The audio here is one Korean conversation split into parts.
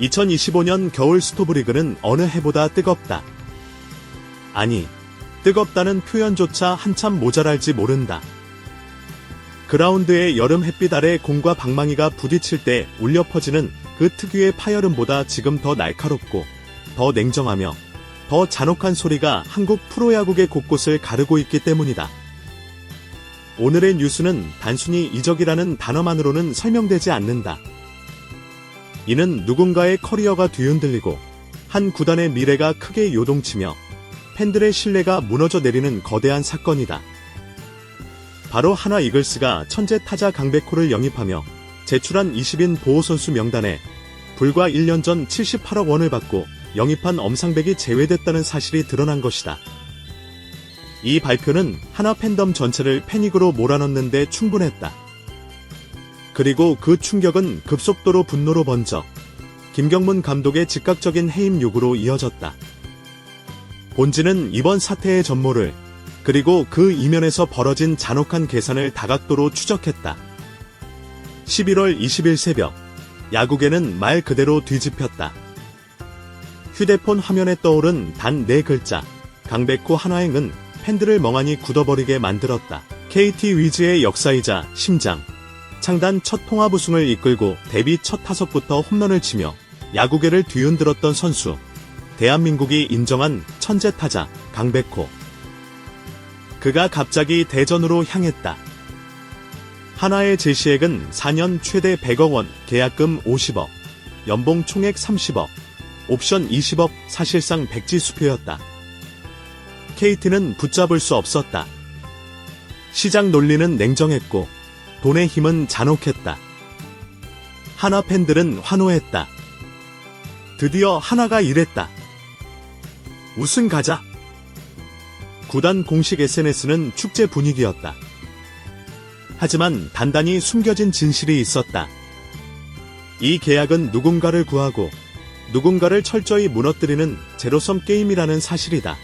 2025년 겨울 스토브리그는 어느 해보다 뜨겁다. 아니, 뜨겁다는 표현조차 한참 모자랄지 모른다. 그라운드의 여름 햇빛 아래 공과 방망이가 부딪힐 때 울려 퍼지는 그 특유의 파열음보다 지금 더 날카롭고 더 냉정하며 더 잔혹한 소리가 한국 프로야구의 곳곳을 가르고 있기 때문이다. 오늘의 뉴스는 단순히 이적이라는 단어만으로는 설명되지 않는다. 이는 누군가의 커리어가 뒤흔들리고 한 구단의 미래가 크게 요동치며 팬들의 신뢰가 무너져 내리는 거대한 사건이다. 바로 하나 이글스가 천재 타자 강백호를 영입하며 제출한 20인 보호 선수 명단에 불과 1년 전 78억 원을 받고 영입한 엄상백이 제외됐다는 사실이 드러난 것이다. 이 발표는 하나 팬덤 전체를 패닉으로 몰아넣는데 충분했다. 그리고 그 충격은 급속도로 분노로 번져 김경문 감독의 즉각적인 해임 요구로 이어졌다. 본지는 이번 사태의 전모를 그리고 그 이면에서 벌어진 잔혹한 계산을 다각도로 추적했다. 11월 20일 새벽, 야구계는 말 그대로 뒤집혔다. 휴대폰 화면에 떠오른 단 네 글자, 강백호 한화행은 팬들을 멍하니 굳어버리게 만들었다. KT 위즈의 역사이자 심장. 창단 첫 통합 우승을 이끌고 데뷔 첫 타석부터 홈런을 치며 야구계를 뒤흔들었던 선수. 대한민국이 인정한 천재 타자 강백호. 그가 갑자기 대전으로 향했다. 하나의 제시액은 4년 최대 100억 원, 계약금 50억, 연봉 총액 30억, 옵션 20억, 사실상 백지 수표였다. 케이트는 붙잡을 수 없었다. 시장 논리는 냉정했고, 돈의 힘은 잔혹했다. 하나 팬들은 환호했다. 드디어 하나가 이랬다. 우승 가자. 구단 공식 SNS는 축제 분위기였다. 하지만 단단히 숨겨진 진실이 있었다. 이 계약은 누군가를 구하고 누군가를 철저히 무너뜨리는 제로섬 게임이라는 사실이다.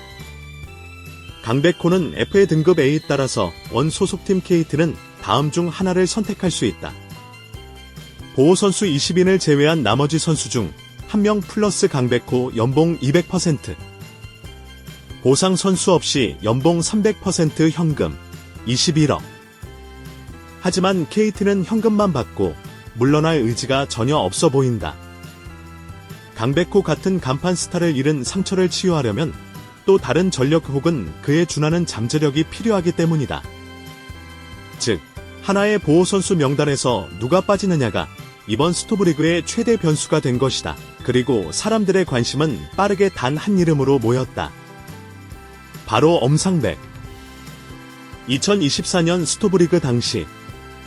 강백호는 FA 등급 A에 따라서 원 소속팀 KT는 다음 중 하나를 선택할 수 있다. 보호 선수 20인을 제외한 나머지 선수 중한명 플러스 강백호 연봉 200%. 보상 선수 없이 연봉 300% 현금 21억. 하지만 KT는 현금만 받고 물러날 의지가 전혀 없어 보인다. 강백호 같은 간판 스타를 잃은 상처를 치유하려면 또 다른 전력 혹은 그에 준하는 잠재력이 필요하기 때문이다. 즉, 하나의 보호 선수 명단에서 누가 빠지느냐가 이번 스토브리그의 최대 변수가 된 것이다. 그리고 사람들의 관심은 빠르게 단 한 이름으로 모였다. 바로 엄상백. 2024년 스토브리그 당시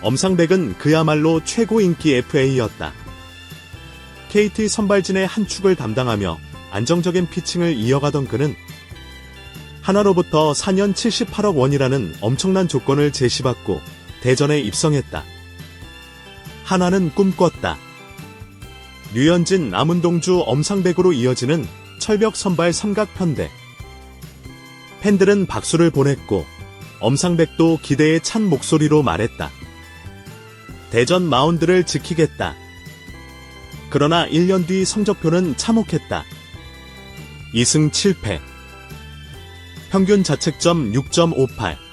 엄상백은 그야말로 최고 인기 FA였다. KT 선발진의 한 축을 담당하며 안정적인 피칭을 이어가던 그는 하나로부터 4년 78억 원이라는 엄청난 조건을 제시받고 대전에 입성했다. 하나는 꿈꿨다. 류현진, 남은동주, 엄상백으로 이어지는 철벽 선발 삼각편대. 팬들은 박수를 보냈고 엄상백도 기대에 찬 목소리로 말했다. 대전 마운드를 지키겠다. 그러나 1년 뒤 성적표는 참혹했다. 2승 7패. 평균 자책점 6.58.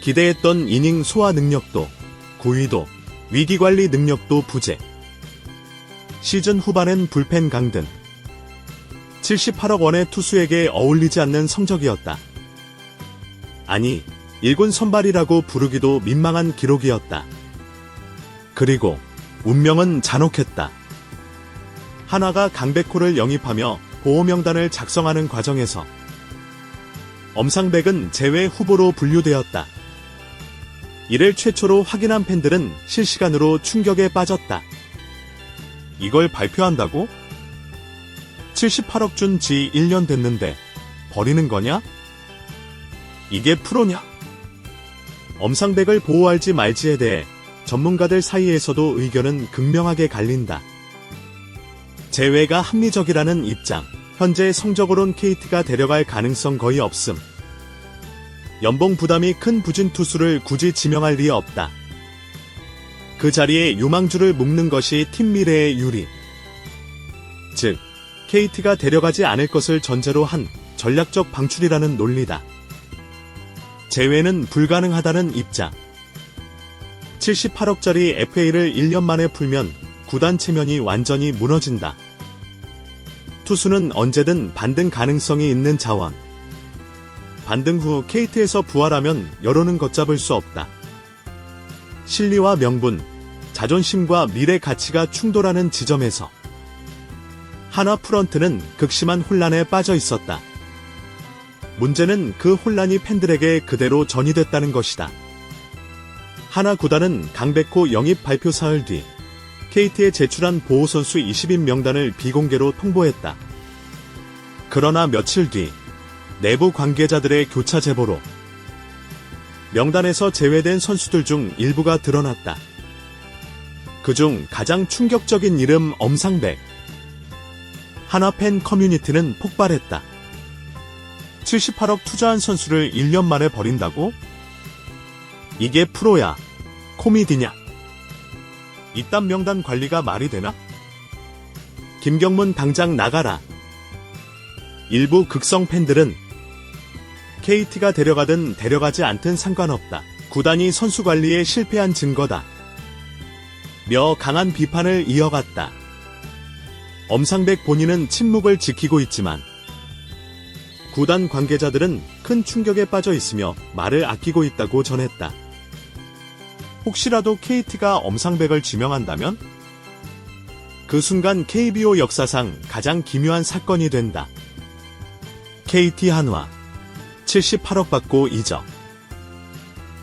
기대했던 이닝 소화 능력도, 구위도, 위기관리 능력도 부재. 시즌 후반엔 불펜 강등. 78억 원의 투수에게 어울리지 않는 성적이었다. 아니, 일군 선발이라고 부르기도 민망한 기록이었다. 그리고 운명은 잔혹했다. 하나가 강백호를 영입하며 보호명단을 작성하는 과정에서 엄상백은 제외 후보로 분류되었다. 이를 최초로 확인한 팬들은 실시간으로 충격에 빠졌다. 이걸 발표한다고? 78억 준 지 1년 됐는데 버리는 거냐? 이게 프로냐? 엄상백을 보호할지 말지에 대해 전문가들 사이에서도 의견은 극명하게 갈린다. 제외가 합리적이라는 입장. 현재 성적으론 KT가 데려갈 가능성 거의 없음. 연봉 부담이 큰 부진 투수를 굳이 지명할 리 없다. 그 자리에 유망주를 묶는 것이 팀 미래의 유리. 즉 KT가 데려가지 않을 것을 전제로 한 전략적 방출이라는 논리다. 제외는 불가능하다는 입장. 78억짜리 FA를 1년 만에 풀면 구단 체면이 완전히 무너진다. 투수는 언제든 반등 가능성이 있는 자원. 반등 후 KT에서 부활하면 여론은 걷잡을 수 없다. 실리와 명분, 자존심과 미래 가치가 충돌하는 지점에서 하나 프런트는 극심한 혼란에 빠져 있었다. 문제는 그 혼란이 팬들에게 그대로 전이됐다는 것이다. 하나 구단은 강백호 영입 발표 사흘 뒤 KT에 제출한 보호 선수 20인 명단을 비공개로 통보했다. 그러나 며칠 뒤 내부 관계자들의 교차 제보로 명단에서 제외된 선수들 중 일부가 드러났다. 그중 가장 충격적인 이름 엄상백. 하나 팬 커뮤니티는 폭발했다. 78억 투자한 선수를 1년 만에 버린다고? 이게 프로야. 코미디냐? 이딴 명단 관리가 말이 되나? 김경문 당장 나가라. 일부 극성 팬들은 KT가 데려가든 데려가지 않든 상관없다. 구단이 선수 관리에 실패한 증거다. 며 강한 비판을 이어갔다. 엄상백 본인은 침묵을 지키고 있지만 구단 관계자들은 큰 충격에 빠져 있으며 말을 아끼고 있다고 전했다. 혹시라도 KT가 엄상백을 지명한다면 그 순간 KBO 역사상 가장 기묘한 사건이 된다. KT 한화 78억 받고 이적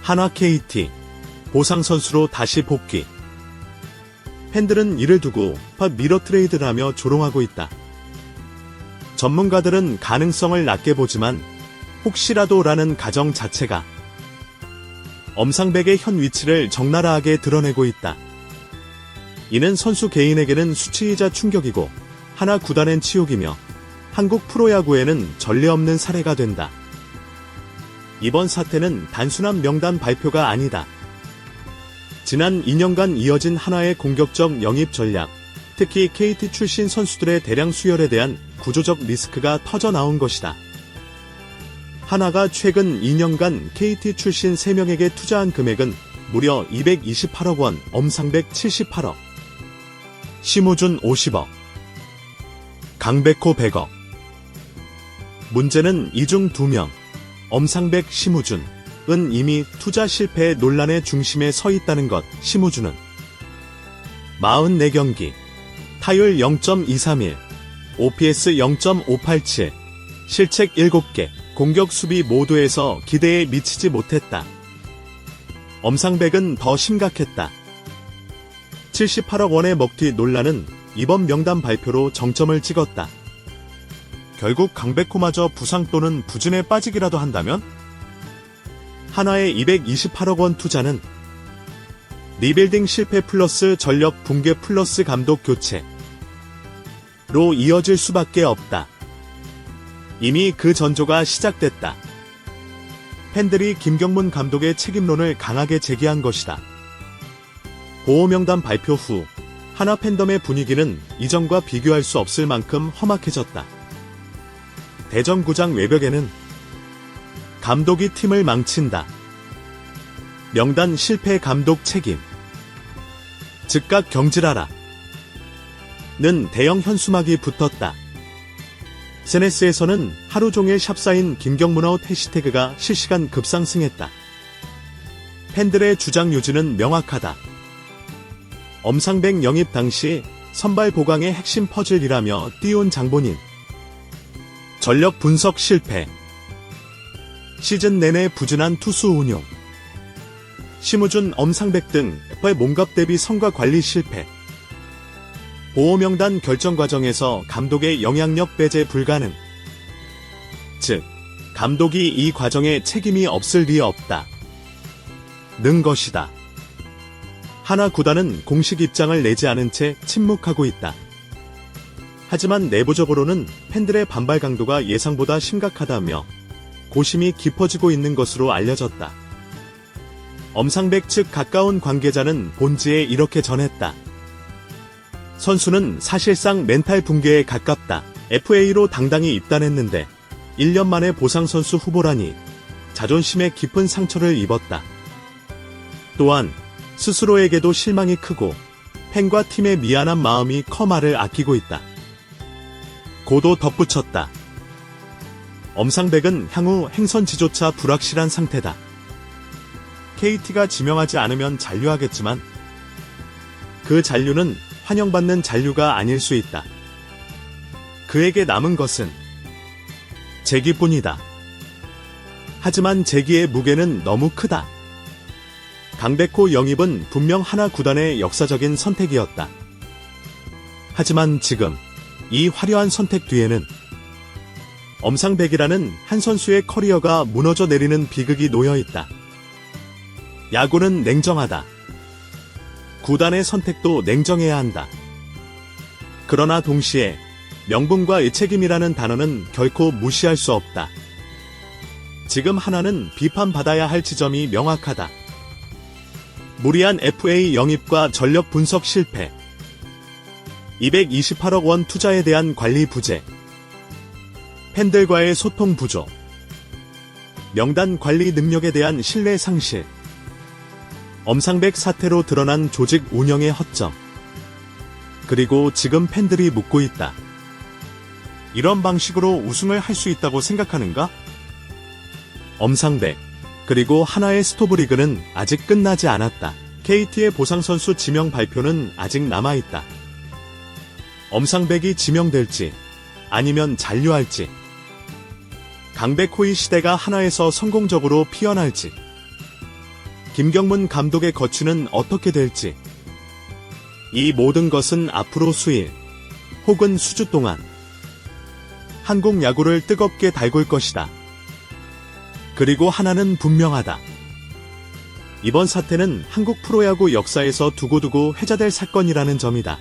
한화 KT 보상 선수로 다시 복귀 팬들은 이를 두고 팟 미러 트레이드를 하며 조롱하고 있다. 전문가들은 가능성을 낮게 보지만 혹시라도라는 가정 자체가 엄상백의 현 위치를 적나라하게 드러내고 있다. 이는 선수 개인에게는 수치이자 충격이고 하나 구단엔 치욕이며 한국 프로야구에는 전례 없는 사례가 된다. 이번 사태는 단순한 명단 발표가 아니다. 지난 2년간 이어진 하나의 공격적 영입 전략, 특히 KT 출신 선수들의 대량 수혈에 대한 구조적 리스크가 터져 나온 것이다. 하나가 최근 2년간 KT 출신 3명에게 투자한 금액은 무려 228억 원, 엄상백 78억, 심우준 50억, 강백호 100억. 문제는 이 중 2명, 엄상백, 심우준, 은 이미 투자 실패의 논란의 중심에 서 있다는 것, 심우준은 44경기, 타율 0.231, OPS 0.587, 실책 7개, 공격 수비 모두에서 기대에 미치지 못했다. 엄상백은 더 심각했다. 78억 원의 먹튀 논란은 이번 명단 발표로 정점을 찍었다. 결국 강백호마저 부상 또는 부진에 빠지기라도 한다면 하나의 228억 원 투자는 리빌딩 실패 플러스 전력 붕괴 플러스 감독 교체로 이어질 수밖에 없다. 이미 그 전조가 시작됐다. 팬들이 김경문 감독의 책임론을 강하게 제기한 것이다. 보호명단 발표 후 하나 팬덤의 분위기는 이전과 비교할 수 없을 만큼 험악해졌다. 대전구장 외벽에는 감독이 팀을 망친다. 명단 실패 감독 책임. 즉각 경질하라. 는 대형 현수막이 붙었다. SNS에서는 하루 종일 샵사인 김경문아웃 해시태그가 실시간 급상승했다. 팬들의 주장 유지는 명확하다. 엄상백 영입 당시 선발 보강의 핵심 퍼즐이라며 띄운 장본인. 전력 분석 실패. 시즌 내내 부진한 투수 운용. 심우준, 엄상백 등의 몸값 대비 성과 관리 실패. 보호명단 결정 과정에서 감독의 영향력 배제 불가능. 즉, 감독이 이 과정에 책임이 없을 리 없다. 는 것이다. 하나 구단은 공식 입장을 내지 않은 채 침묵하고 있다. 하지만 내부적으로는 팬들의 반발 강도가 예상보다 심각하다며 고심이 깊어지고 있는 것으로 알려졌다. 엄상백 측 가까운 관계자는 본지에 이렇게 전했다. 선수는 사실상 멘탈 붕괴에 가깝다. FA로 당당히 입단했는데 1년 만에 보상선수 후보라니 자존심에 깊은 상처를 입었다. 또한 스스로에게도 실망이 크고 팬과 팀의 미안한 마음이 커마를 아끼고 있다. 고도 덧붙였다. 엄상백은 향후 행선지조차 불확실한 상태다. KT가 지명하지 않으면 잔류하겠지만 그 잔류는 환영받는 잔류가 아닐 수 있다. 그에게 남은 것은 재기뿐이다. 하지만 재기의 무게는 너무 크다. 강백호 영입은 분명 하나 구단의 역사적인 선택이었다. 하지만 지금 이 화려한 선택 뒤에는 엄상백이라는 한 선수의 커리어가 무너져 내리는 비극이 놓여 있다. 야구는 냉정하다. 구단의 선택도 냉정해야 한다. 그러나 동시에 명분과 책임이라는 단어는 결코 무시할 수 없다. 지금 하나는 비판받아야 할 지점이 명확하다. 무리한 FA 영입과 전력 분석 실패. 228억 원 투자에 대한 관리 부재. 팬들과의 소통 부족. 명단 관리 능력에 대한 신뢰 상실. 엄상백 사태로 드러난 조직 운영의 허점. 그리고 지금 팬들이 묻고 있다. 이런 방식으로 우승을 할 수 있다고 생각하는가? 엄상백, 그리고 하나의 스토브리그는 아직 끝나지 않았다. KT의 보상선수 지명 발표는 아직 남아있다. 엄상백이 지명될지, 아니면 잔류할지, 강백호의 시대가 하나에서 성공적으로 피어날지, 김경문 감독의 거취는 어떻게 될지, 이 모든 것은 앞으로 수일, 혹은 수주 동안, 한국 야구를 뜨겁게 달굴 것이다. 그리고 하나는 분명하다. 이번 사태는 한국 프로야구 역사에서 두고두고 회자될 사건이라는 점이다.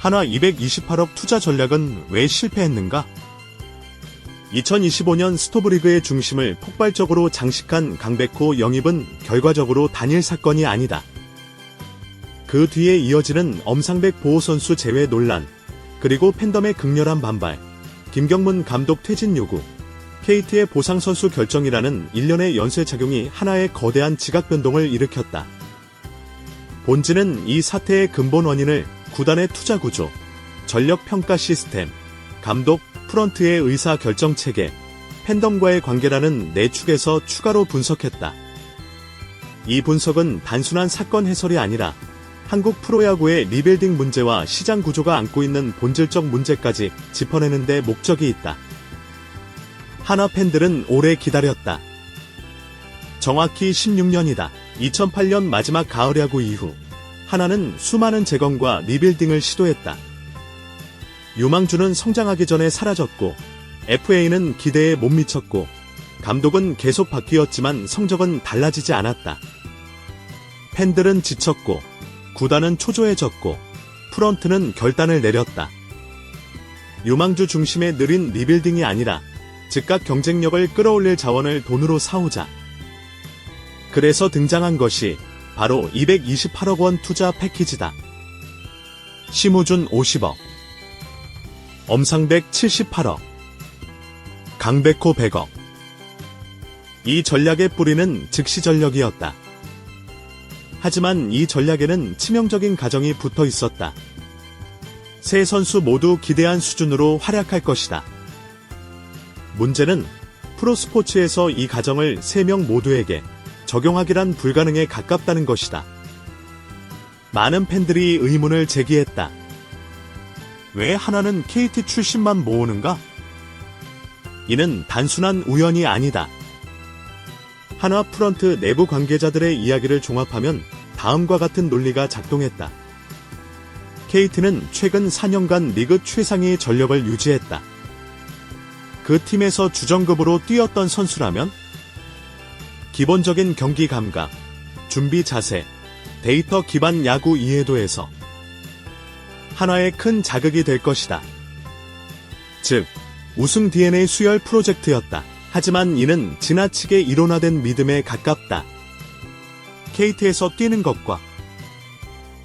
한화 228억 투자 전략은 왜 실패했는가? 2025년 스토브리그의 중심을 폭발적으로 장식한 강백호 영입은 결과적으로 단일 사건이 아니다. 그 뒤에 이어지는 엄상백 보호 선수 제외 논란, 그리고 팬덤의 극렬한 반발, 김경문 감독 퇴진 요구, KT의 보상 선수 결정이라는 일련의 연쇄 작용이 하나의 거대한 지각 변동을 일으켰다. 본질은 이 사태의 근본 원인을 구단의 투자 구조, 전력 평가 시스템, 감독, 프런트의 의사 결정 체계, 팬덤과의 관계라는 네 축에서 추가로 분석했다. 이 분석은 단순한 사건 해설이 아니라 한국 프로야구의 리빌딩 문제와 시장 구조가 안고 있는 본질적 문제까지 짚어내는 데 목적이 있다. 하나 팬들은 오래 기다렸다. 정확히 16년이다. 2008년 마지막 가을 야구 이후 하나는 수많은 재건과 리빌딩을 시도했다. 유망주는 성장하기 전에 사라졌고 FA는 기대에 못 미쳤고 감독은 계속 바뀌었지만 성적은 달라지지 않았다. 팬들은 지쳤고 구단은 초조해졌고 프런트는 결단을 내렸다. 유망주 중심의 느린 리빌딩이 아니라 즉각 경쟁력을 끌어올릴 자원을 돈으로 사오자. 그래서 등장한 것이 바로 228억 원 투자 패키지다. 심우준 50억, 엄상백 78억, 강백호 100억. 이 전략의 뿌리는 즉시 전력이었다. 하지만 이 전략에는 치명적인 가정이 붙어 있었다. 세 선수 모두 기대한 수준으로 활약할 것이다. 문제는 프로스포츠에서 이 가정을 3명 모두에게 적용하기란 불가능에 가깝다는 것이다. 많은 팬들이 의문을 제기했다. 왜 하나는 KT 출신만 모으는가? 이는 단순한 우연이 아니다. 한화 프런트 내부 관계자들의 이야기를 종합하면 다음과 같은 논리가 작동했다. KT는 최근 4년간 리그 최상위의 전력을 유지했다. 그 팀에서 주전급으로 뛰었던 선수라면 기본적인 경기 감각, 준비 자세, 데이터 기반 야구 이해도에서 하나의 큰 자극이 될 것이다. 즉, 우승 DNA 수혈 프로젝트였다. 하지만 이는 지나치게 이론화된 믿음에 가깝다. KT에서 뛰는 것과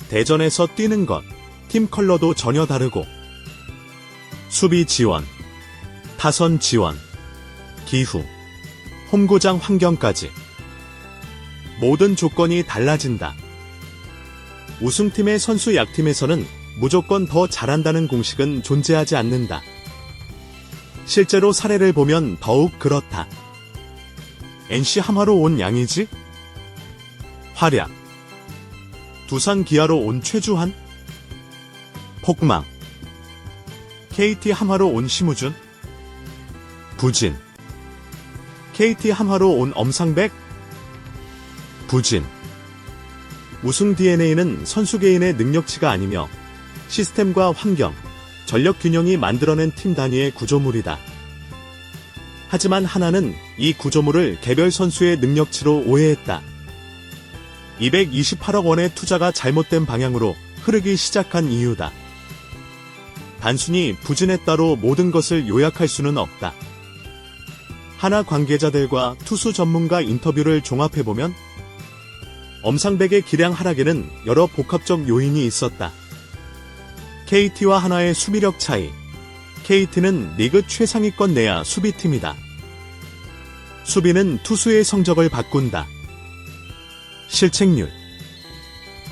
대전에서 뛰는 것, 팀 컬러도 전혀 다르고 수비 지원, 타선 지원, 기후, 홈구장 환경까지 모든 조건이 달라진다. 우승팀의 선수 약팀에서는 무조건 더 잘한다는 공식은 존재하지 않는다. 실제로 사례를 보면 더욱 그렇다. NC 하마로 온 양이지? 활약. 두산 기아로 온 최주환? 폭망. KT 함화로 온 심우준? 부진. KT 함화로 온 엄상백? 부진. 우승 DNA는 선수 개인의 능력치가 아니며 시스템과 환경, 전력 균형이 만들어낸 팀 단위의 구조물이다. 하지만 하나는 이 구조물을 개별 선수의 능력치로 오해했다. 228억 원의 투자가 잘못된 방향으로 흐르기 시작한 이유다. 단순히 부진했다로 모든 것을 요약할 수는 없다. 하나 관계자들과 투수 전문가 인터뷰를 종합해보면 엄상백의 기량 하락에는 여러 복합적 요인이 있었다. KT와 하나의 수비력 차이. KT는 리그 최상위권 내야 수비팀이다. 수비는 투수의 성적을 바꾼다. 실책률,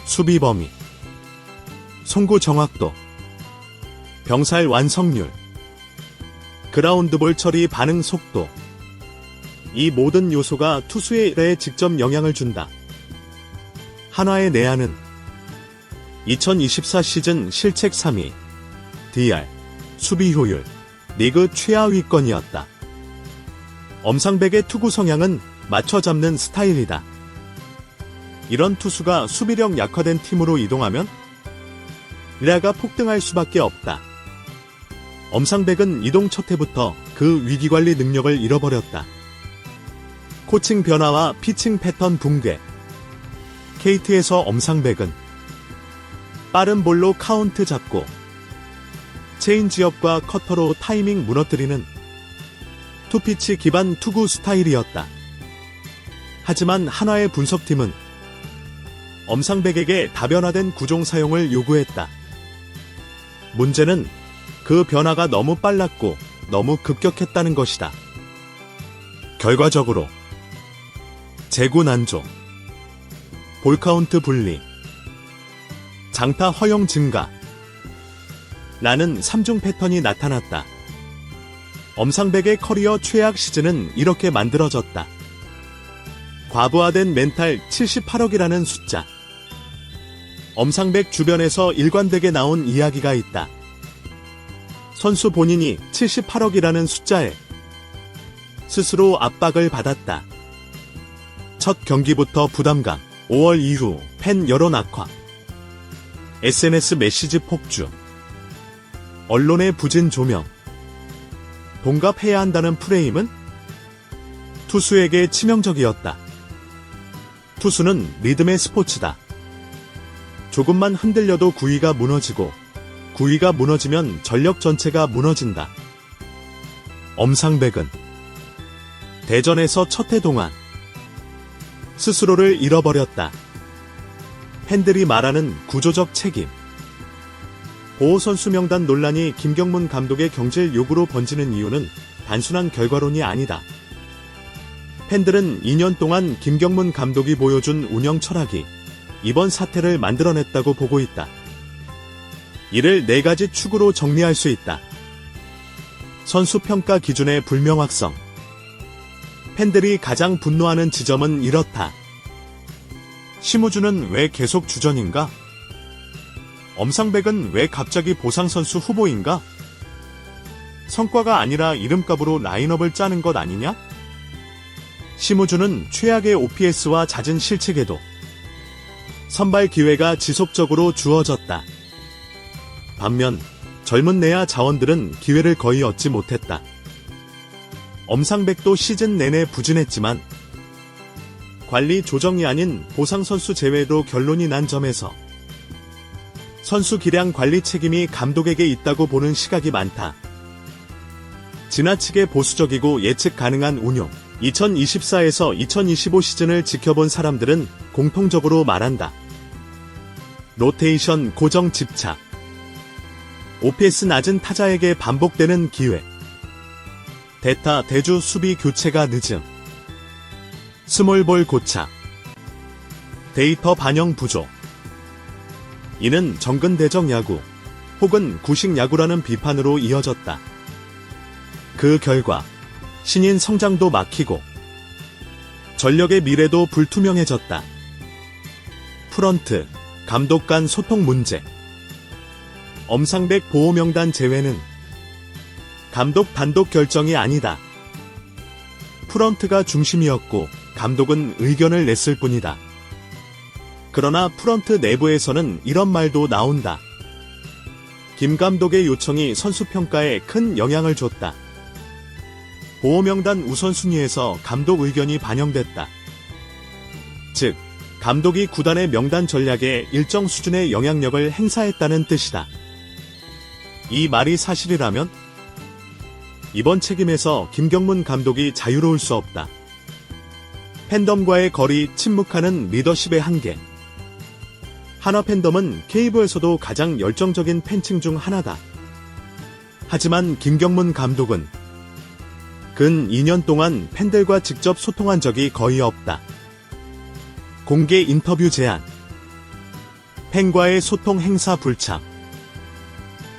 수비 범위, 송구 정확도, 병살 완성률, 그라운드 볼 처리 반응 속도. 이 모든 요소가 투수의 일에 직접 영향을 준다. 한화의 내야는 2024 시즌 실책 3위, DR, 수비 효율, 리그 최하위권이었다. 엄상백의 투구 성향은 맞춰 잡는 스타일이다. 이런 투수가 수비력 약화된 팀으로 이동하면 레아가 폭등할 수밖에 없다. 엄상백은 이동 첫 해부터 그 위기관리 능력을 잃어버렸다. 코칭 변화와 피칭 패턴 붕괴. KT에서 엄상백은 빠른 볼로 카운트 잡고 체인지업과 커터로 타이밍 무너뜨리는 투피치 기반 투구 스타일이었다. 하지만 한화의 분석팀은 엄상백에게 다변화된 구종 사용을 요구했다. 문제는 그 변화가 너무 빨랐고 너무 급격했다는 것이다. 결과적으로 재구 난조, 볼카운트 분리, 장타 허용 증가, 라는 3중 패턴이 나타났다. 엄상백의 커리어 최악 시즌은 이렇게 만들어졌다. 과부하된 멘탈 78억이라는 숫자. 엄상백 주변에서 일관되게 나온 이야기가 있다. 선수 본인이 78억이라는 숫자에 스스로 압박을 받았다. 첫 경기부터 부담감, 5월 이후 팬 여론 악화, SNS 메시지 폭주, 언론의 부진 조명, 동갑해야 한다는 프레임은 투수에게 치명적이었다. 투수는 리듬의 스포츠다. 조금만 흔들려도 구위가 무너지고 구위가 무너지면 전력 전체가 무너진다. 엄상백은 대전에서 첫 해 동안 스스로를 잃어버렸다. 팬들이 말하는 구조적 책임. 보호 선수 명단 논란이 김경문 감독의 경질 요구로 번지는 이유는 단순한 결과론이 아니다. 팬들은 2년 동안 김경문 감독이 보여준 운영 철학이 이번 사태를 만들어냈다고 보고 있다. 이를 네 가지 축으로 정리할 수 있다. 선수 평가 기준의 불명확성. 팬들이 가장 분노하는 지점은 이렇다. 심우주는 왜 계속 주전인가? 엄상백은 왜 갑자기 보상선수 후보인가? 성과가 아니라 이름값으로 라인업을 짜는 것 아니냐? 심우주는 최악의 OPS와 잦은 실책에도 선발 기회가 지속적으로 주어졌다. 반면 젊은 내야 자원들은 기회를 거의 얻지 못했다. 엄상백도 시즌 내내 부진했지만 관리 조정이 아닌 보상 선수 제외로 결론이 난 점에서 선수 기량 관리 책임이 감독에게 있다고 보는 시각이 많다. 지나치게 보수적이고 예측 가능한 운용. 2024에서 2025 시즌을 지켜본 사람들은 공통적으로 말한다. 로테이션 고정 집착. OPS 낮은 타자에게 반복되는 기회. 대타 대주 수비 교체가 늦음. 스몰볼 고착. 데이터 반영 부족. 이는 정근대적 야구 혹은 구식 야구라는 비판으로 이어졌다. 그 결과 신인 성장도 막히고 전력의 미래도 불투명해졌다. 프런트, 감독 간 소통 문제. 엄상백 보호명단 제외는 감독 단독 결정이 아니다. 프런트가 중심이었고 감독은 의견을 냈을 뿐이다. 그러나 프런트 내부에서는 이런 말도 나온다. 김 감독의 요청이 선수 평가에 큰 영향을 줬다. 보호명단 우선순위에서 감독 의견이 반영됐다. 즉, 감독이 구단의 명단 전략에 일정 수준의 영향력을 행사했다는 뜻이다. 이 말이 사실이라면 이번 책임에서 김경문 감독이 자유로울 수 없다. 팬덤과의 거리 침묵하는 리더십의 한계. 한화 팬덤은 K부에서도 가장 열정적인 팬층 중 하나다. 하지만 김경문 감독은 근 2년 동안 팬들과 직접 소통한 적이 거의 없다. 공개 인터뷰 제한, 팬과의 소통 행사 불참,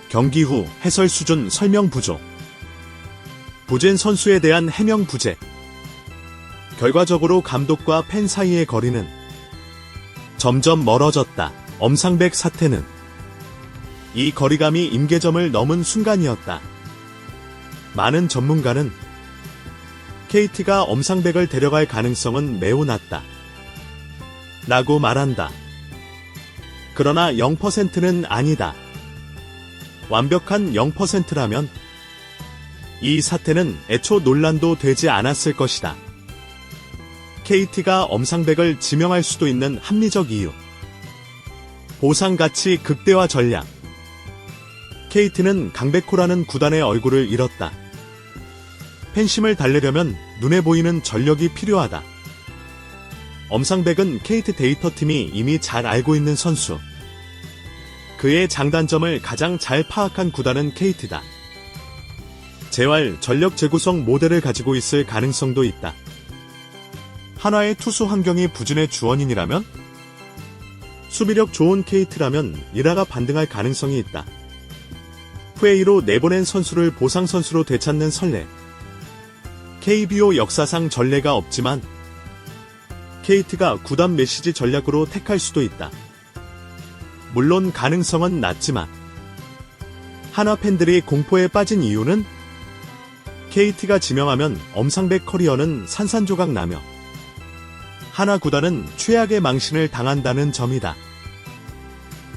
경기 후 해설 수준 설명 부족, 부젠 선수에 대한 해명 부재. 결과적으로 감독과 팬 사이의 거리는 점점 멀어졌다. 엄상백 사태는 이 거리감이 임계점을 넘은 순간이었다. 많은 전문가는 KT가 엄상백을 데려갈 가능성은 매우 낮다. 라고 말한다. 그러나 0%는 아니다. 완벽한 0%라면 이 사태는 애초 논란도 되지 않았을 것이다. KT가 엄상백을 지명할 수도 있는 합리적 이유. 보상 가치 극대화 전략. KT는 강백호라는 구단의 얼굴을 잃었다. 팬심을 달래려면 눈에 보이는 전력이 필요하다. 엄상백은 KT 데이터팀이 이미 잘 알고 있는 선수. 그의 장단점을 가장 잘 파악한 구단은 KT다. 재활 전력 재구성 모델을 가지고 있을 가능성도 있다. 한화의 투수 환경이 부진의 주원인이라면 수비력 좋은 KT라면 이라가 반등할 가능성이 있다. 후웨이로 내보낸 선수를 보상 선수로 되찾는 설레. KBO 역사상 전례가 없지만 KT가 구단 메시지 전략으로 택할 수도 있다. 물론 가능성은 낮지만 하나 팬들이 공포에 빠진 이유는 KT가 지명하면 엄상백 커리어는 산산조각 나며 하나 구단은 최악의 망신을 당한다는 점이다.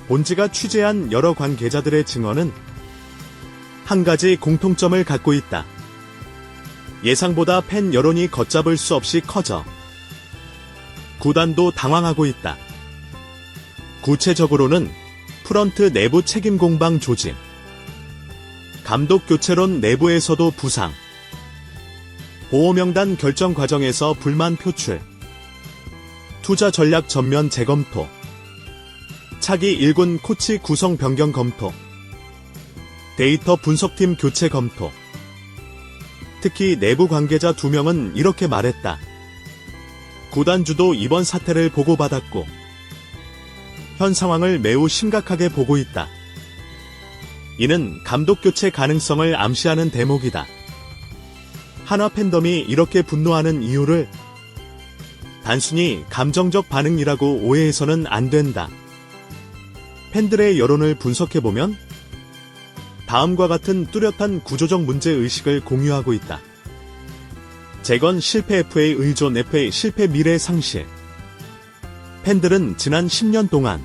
본지가 취재한 여러 관계자들의 증언은 한 가지 공통점을 갖고 있다. 예상보다 팬 여론이 걷잡을 수 없이 커져 구단도 당황하고 있다. 구체적으로는 프런트 내부 책임 공방 조짐, 감독 교체론 내부에서도 부상, 보호명단 결정 과정에서 불만 표출, 투자 전략 전면 재검토, 차기 1군 코치 구성 변경 검토, 데이터 분석팀 교체 검토. 특히 내부 관계자 2명은 이렇게 말했다. 구단주도 이번 사태를 보고받았고, 현 상황을 매우 심각하게 보고 있다. 이는 감독 교체 가능성을 암시하는 대목이다. 한화 팬덤이 이렇게 분노하는 이유를 단순히 감정적 반응이라고 오해해서는 안 된다. 팬들의 여론을 분석해보면 다음과 같은 뚜렷한 구조적 문제 의식을 공유하고 있다. 재건 실패 FA 의존 FA 실패 미래 상실. 팬들은 지난 10년 동안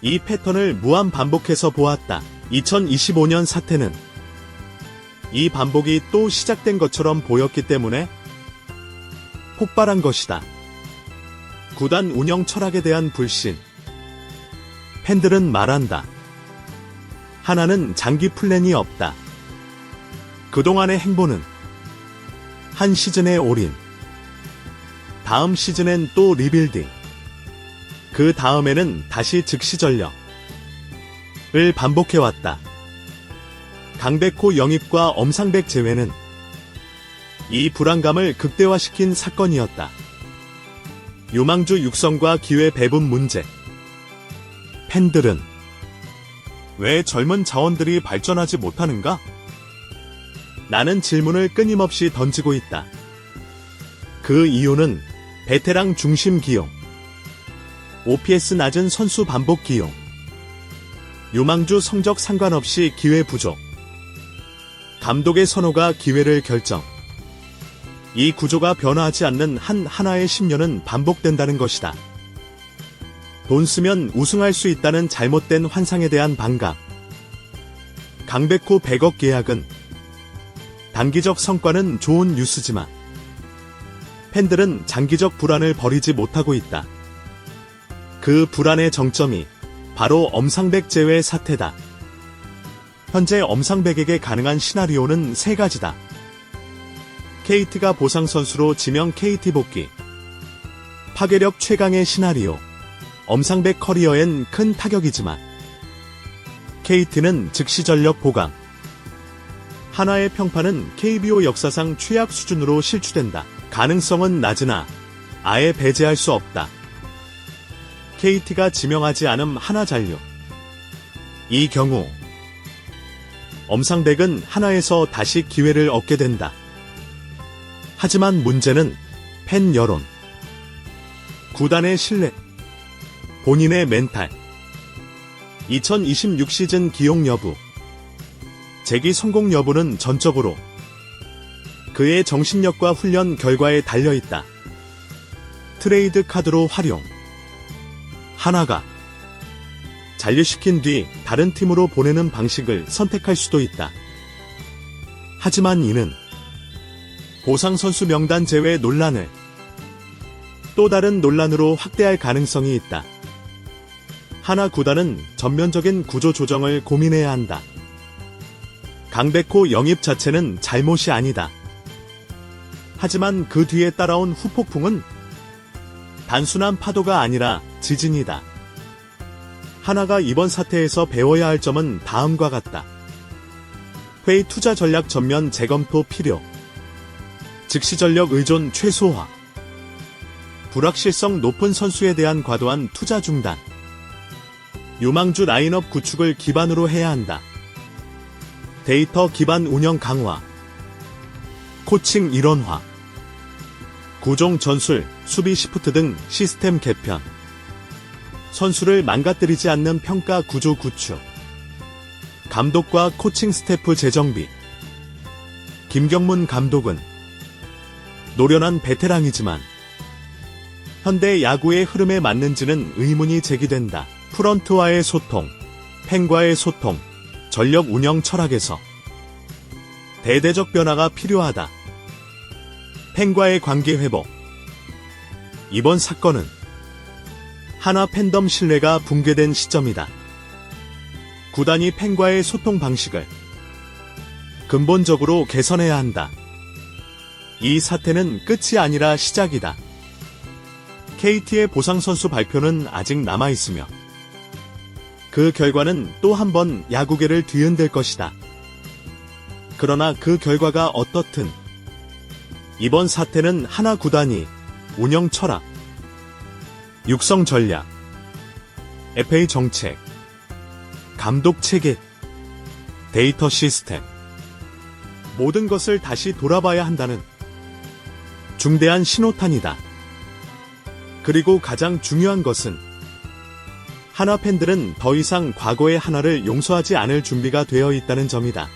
이 패턴을 무한 반복해서 보았다. 2025년 사태는 이 반복이 또 시작된 것처럼 보였기 때문에 폭발한 것이다. 구단 운영 철학에 대한 불신. 팬들은 말한다. 하나는 장기 플랜이 없다. 그동안의 행보는 한 시즌의 올인. 다음 시즌엔 또 리빌딩. 그 다음에는 다시 즉시 전력. 을 반복해왔다. 강백호 영입과 엄상백 제외는 이 불안감을 극대화시킨 사건이었다. 유망주 육성과 기회 배분 문제. 팬들은 왜 젊은 자원들이 발전하지 못하는가? 나는 질문을 끊임없이 던지고 있다. 그 이유는 베테랑 중심 기용, OPS 낮은 선수 반복 기용, 유망주 성적 상관없이 기회 부족, 감독의 선호가 기회를 결정. 이 구조가 변화하지 않는 한 하나의 10년은 반복된다는 것이다. 돈 쓰면 우승할 수 있다는 잘못된 환상에 대한 반감. 강백호 100억 계약은 단기적 성과는 좋은 뉴스지만 팬들은 장기적 불안을 버리지 못하고 있다. 그 불안의 정점이 바로 엄상백 제외 사태다. 현재 엄상백에게 가능한 시나리오는 세 가지다. KT가 보상 선수로 지명 KT 복귀. 파괴력 최강의 시나리오. 엄상백 커리어엔 큰 타격이지만 KT는 즉시 전력 보강. 하나의 평판은 KBO 역사상 최악 수준으로 실추된다. 가능성은 낮으나 아예 배제할 수 없다. KT가 지명하지 않음 하나 잔류. 이 경우 엄상백은 하나에서 다시 기회를 얻게 된다. 하지만 문제는 팬 여론, 구단의 신뢰, 본인의 멘탈, 2026 시즌 기용 여부, 재기 성공 여부는 전적으로 그의 정신력과 훈련 결과에 달려있다. 트레이드 카드로 활용. 하나가 잔류시킨 뒤 다른 팀으로 보내는 방식을 선택할 수도 있다. 하지만 이는 보상 선수 명단 제외 논란을 또 다른 논란으로 확대할 가능성이 있다. 하나 구단은 전면적인 구조 조정을 고민해야 한다. 강백호 영입 자체는 잘못이 아니다. 하지만 그 뒤에 따라온 후폭풍은 단순한 파도가 아니라 지진이다. 하나가 이번 사태에서 배워야 할 점은 다음과 같다. 회의 투자 전략 전면 재검토 필요. 즉시 전력 의존 최소화. 불확실성 높은 선수에 대한 과도한 투자 중단. 유망주 라인업 구축을 기반으로 해야 한다. 데이터 기반 운영 강화. 코칭 일원화. 구종 전술, 수비 시프트 등 시스템 개편. 선수를 망가뜨리지 않는 평가 구조 구축. 감독과 코칭 스태프 재정비. 김경문 감독은 노련한 베테랑이지만 현대 야구의 흐름에 맞는지는 의문이 제기된다. 프런트와의 소통, 팬과의 소통, 전력 운영 철학에서 대대적 변화가 필요하다. 팬과의 관계 회복. 이번 사건은 하나 팬덤 신뢰가 붕괴된 시점이다. 구단이 팬과의 소통 방식을 근본적으로 개선해야 한다. 이 사태는 끝이 아니라 시작이다. KT의 보상 선수 발표는 아직 남아 있으며 그 결과는 또 한 번 야구계를 뒤흔들 것이다. 그러나 그 결과가 어떻든 이번 사태는 하나 구단이 운영 철학, 육성 전략, FA 정책, 감독 체계, 데이터 시스템 모든 것을 다시 돌아봐야 한다는 중대한 신호탄이다. 그리고 가장 중요한 것은 하나 팬들은 더 이상 과거의 하나를 용서하지 않을 준비가 되어 있다는 점이다.